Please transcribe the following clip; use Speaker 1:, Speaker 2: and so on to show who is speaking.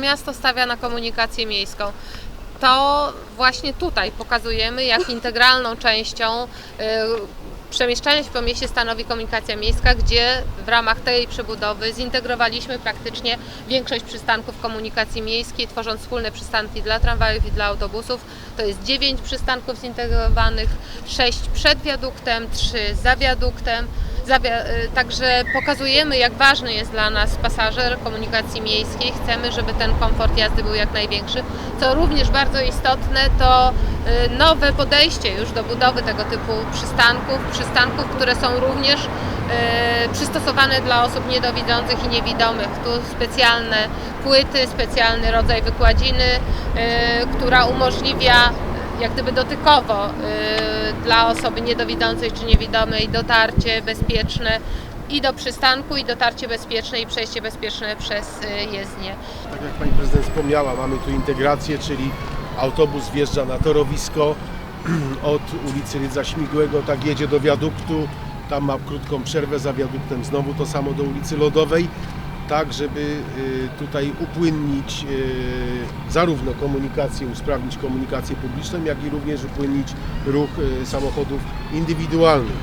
Speaker 1: miasto stawia na komunikację miejską. To właśnie tutaj pokazujemy, jak integralną częścią y, przemieszczania się po mieście stanowi komunikacja miejska, gdzie w ramach tej przebudowy zintegrowaliśmy praktycznie większość przystanków komunikacji miejskiej, tworząc wspólne przystanki dla tramwajów i dla autobusów. To jest 9 przystanków zintegrowanych, 6 przed wiaduktem, 3 za wiaduktem. Y, Także pokazujemy, jak ważny jest dla nas pasażer komunikacji miejskiej. Chcemy, żeby ten komfort jazdy był jak największy. Co również bardzo istotne, to y, nowe podejście już do budowy tego typu przystanków, przystanków, które są również y, przystosowane dla osób niedowidzących i niewidomych. Tu specjalne płyty, specjalny rodzaj wykładziny, która umożliwia jak gdyby dotykowo y, dla osoby niedowidzącej czy niewidomej dotarcie bezpieczne i do przystanku, i dotarcie bezpieczne i przejście bezpieczne przez y, jezdnię.
Speaker 2: Tak jak Pani Prezydent wspomniała, mamy tu integrację, czyli autobus wjeżdża na torowisko od ulicy Rydza Śmigłego, tak jedzie do wiaduktu, tam ma krótką przerwę za wiaduktem, znowu to samo do ulicy Lodowej, tak żeby y, tutaj upłynnić y, zarówno komunikację, usprawnić komunikację publiczną, jak i również upłynnić ruch y, samochodów indywidualnych.